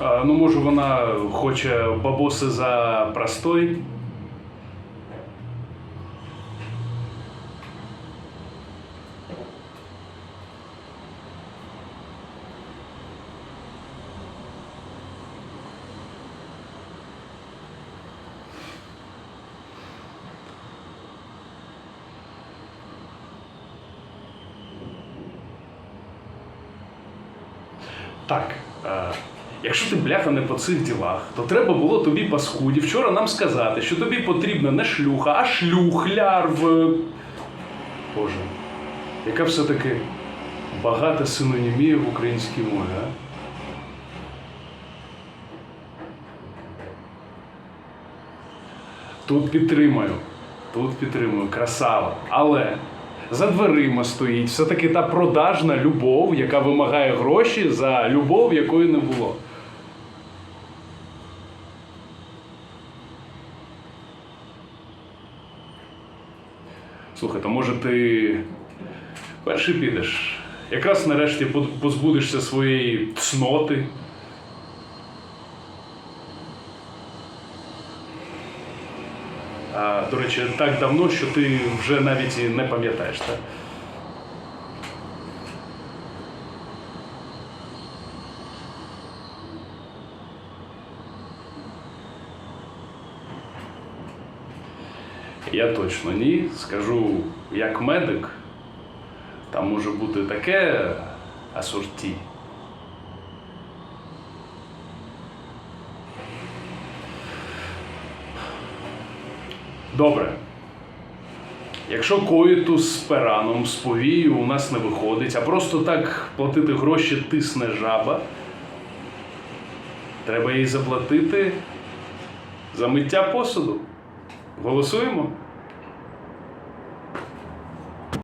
Ну, може, вона хоче бабоси за простой. Так. Якщо ти бляха не по цих ділах, то треба було тобі паскуді вчора нам сказати, що тобі потрібна не шлюха, а шлюхляр в. Боже, яка все-таки багата синонімія в українській мові, а? Тут підтримаю. Тут підтримую, красава. Але за дверима стоїть все-таки та продажна любов, яка вимагає гроші за любов, якої не було. Слухай, то може ти перший підеш? Якраз нарешті поз- позбудешся своєї цноти. А, до речі, так давно, що ти вже навіть і не пам'ятаєш, так? Я точно ні. Скажу, як медик, там може бути таке асорті. Добре. Якщо коїтус з пераном, з повією у нас не виходить, а просто так платити гроші тисне жаба, треба їй заплатити за миття посуду. Голосуємо?